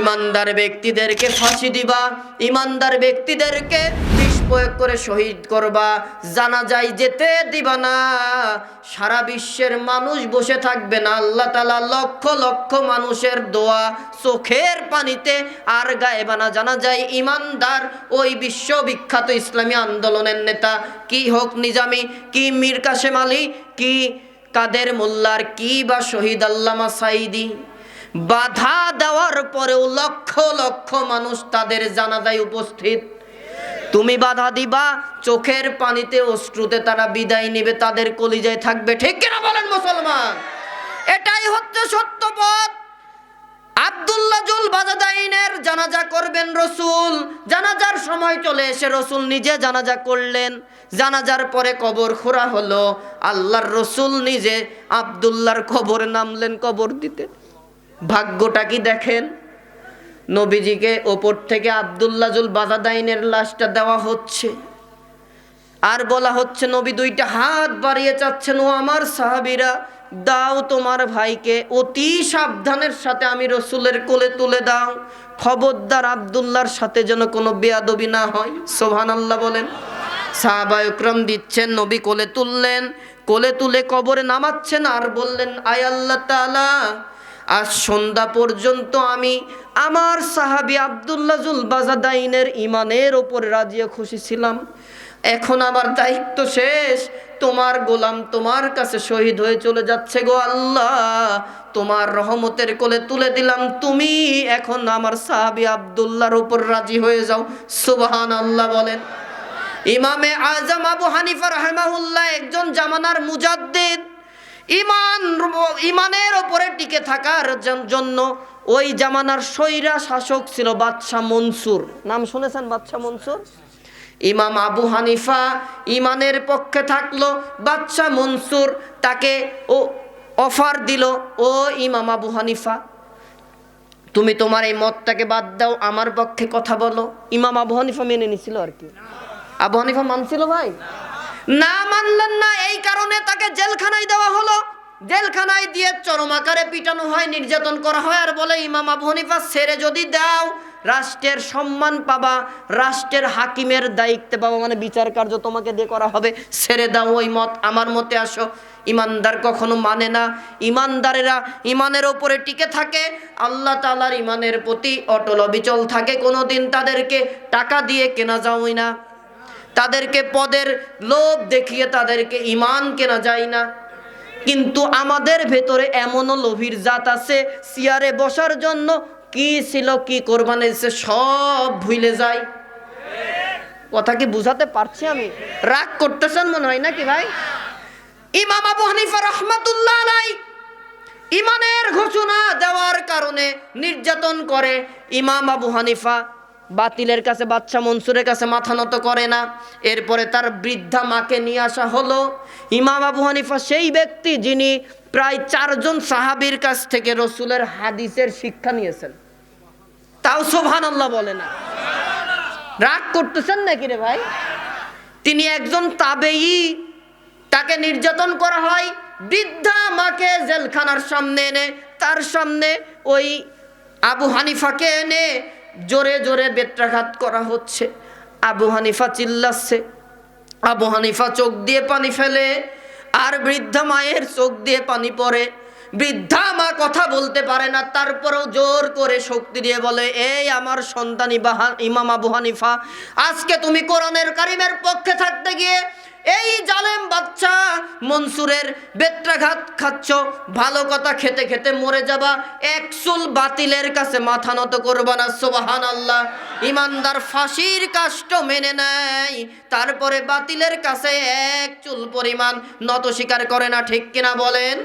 ইমানদার ব্যক্তিদেরকে ফাঁসি দিবা, ইমানদার ব্যক্তিদেরকে প্রয়োগ করে শহীদ করবা জানা যায় যেতে দিবা না। সারা বিশ্বের মানুষ বসে থাকবে না, আল্লাহ তালা লক্ষ লক্ষ মানুষের দোয়া চোখের পানিতে আর গায়েবানা জানা যায় ইমানদার ওই বিশ্ববিখ্যাত ইসলামী আন্দোলনের নেতা কি হোক নিজামি, কি মীর কাশেম আলী, কি কাদের মোল্লার, কি বা শহীদ আল্লামা সাইদি বাধা দেওয়ার পরেও লক্ষ লক্ষ মানুষ তাদের জানাজায় উপস্থিত। তুমি বাধা দিবা, চোখের পানিতে অশ্রুতে তারা বিদায় নিবে, তাদের কলিজায় থাকবে। ঠিক কিনা বলেন মুসলমান? এটাই হচ্ছে সত্য পথ। আব্দুল্লাহ করবেন রসুল। জানাজার সময় চলে এসে রসুল নিজে করলেন। জানাজার পরে কবর খোঁড়া হলো। আল্লাহর রসুল নিজে নামলেন, কবর দিতে ভাগ্যটা কি দেখেন? নবীজিকে ওপর থেকে আবদুল্লাজুল বাজাদাইনের লাশটা দেওয়া হচ্ছে। আর বলা হচ্ছে, নবী দুইটা হাত বাড়িয়ে চাচ্ছেন, ও আমার সাহাবিরা, দাও তোমার ভাইকে, অতি সাবধানের সাথে আমি রসুলের কোলে তুলে দাও। খবরদার আবদুল্লার সাথে যেন কোনো বেয়াদবি না হয়। সোহান আল্লাহ বলেন সাহাবায়করম দিচ্ছেন, নবী কোলে তুললেন, কোলে তুলে কবরে নামাচ্ছেন আর বললেন, আয় আল্লাহ তালা আজ সন্ধ্যা পর্যন্ত আমি আমার সাহাবি আবদুল্লাজুল বাজাদাইনের ইমানের ওপর রাজিয়ে খুশি ছিলাম। এখন আমার দায়িত্ব শেষ। তোমার গোলাম তোমার কাছে শহীদ হয়ে চলে যাচ্ছে গো আল্লাহ। তোমার রহমতের কোলে তুলে দিলাম তুমি। এখন আমার সাহাবি আবদুল্লাহর উপর রাজি হয়ে যাও। সুবাহান আল্লাহ বলেন। ইমামে আজম আবু হানিফা রহমাহুল্লাহ একজন জামানার মুজাদ্দিদ। ইমান ইমানের ওপরে টিকে থাকার জন্য ওই জামানার সৈরা শাসক ছিল বাদশাহ মনসুর। নাম শুনেছেন বাদশাহ মনসুর? ইমাম আবু হানিফা ইমানের পক্ষে থাকল, বাদশাহ মনসুর তাকে ও অফার দিল, ও ইমাম আবু হানিফা, তুমি তোমার এই মতটাকে বাদ দাও, আমার পক্ষে কথা বলো। ইমাম আবু হানিফা মেনে নিছিল আর কি। আবু হানিফা মানছিল ভাই? না মানলেন না, এই কারণে তাকে জেলখানায় দেওয়া হলো। জেলখানায় দিয়ে চরম আকারে পিটানো হয়, নির্যাতন করা হয়, আর বলে, ইমাম আবু হানিফা, ছেড়ে যদি দাও, রাষ্ট্রের সম্মান পাবা, রাষ্ট্রের হাকিমের দায়িত্বে পাবা মানে বিচার কার্য তোমাকে দিয়ে করা হবে, ছেড়ে দাও ওই মত, আমার মতে আসো। ইমানদার কখনো মানে না। ইমানদারেরা ইমানের ওপরে টিকে থাকে, আল্লাহ তালার ইমানের প্রতি অটল অবিচল থাকে, কোনোদিন তাদেরকে টাকা দিয়ে কেনা যাওই না। তাদেরকে পদের লোভ দেখিয়ে তাদেরকে ইমান কেনা যায় না। কিন্তু আমাদের ভেতরে এমনও লোভীর জাত আছে চেয়ারে বসার জন্য কি ছিল, কি কোরবানি দিছে, সব ভুলে যায়। কথা কি বুঝাতে পারছি আমি? রাগ করতেছেন মনে হয় নাকি ভাই? ইমাম আবু হানিফা রহমাতুল্লাহ নাই ইমানের ঘোষণা দেওয়ার কারণে নির্যাতন করে ইমাম আবু হানিফা। বাতিলের কাছে বাচ্চা মনসুরের কাছে মাথা নত করে না। এরপরে তার বৃদ্ধা মাকে নিয়ে আসা হলো। ইমাম আবু হানিফা সেই ব্যক্তি যিনি প্রায় চারজন সাহাবীর কাছ থেকে রসুলের হাদিসের শিক্ষা নিয়েছেন। তাও সোভান আল্লাহ বলে না। রাগ করতেছেন নাকি রে ভাই? তিনি একজন তাবেই তাকে নির্যাতন করা হয়। বৃদ্ধা মাকে জেলখানার সামনে এনে, তার সামনে ওই আবু হানিফাকে এনে জোরে জোরে বেত্রাঘাত করা হচ্ছে। আবু হানিফা চিল্লাচ্ছে। আবু হানিফা চোখ দিয়ে পানি ফেলে, আর বৃদ্ধা মায়ের চোখ দিয়ে পানি পড়ে। বৃদ্ধা মা কথা বলতে পারে না, তারপরেও জোর করে শক্তি দিয়ে বলে, এই আমার সন্তান ইমাম আবু হানিফা, আজকে তুমি কোরআনের কারিমের পক্ষে থাকতে গিয়ে এই জালেম বাচ্চা, মনসুরের বেত্রাঘাত খাচ্ছ, ভালো কথা খেতে খেতে মরে যাবা একসুল বাতিলের কাছে মাথা নত করবা না সোবাহান আল্লাহ ইমানদার ফাঁসির কাষ্ট মেনে নেয়, তারপরে বাতিলের কাছে এক চুল পরিমাণ নত স্বীকার করে না, ঠিক কিনা বলেন?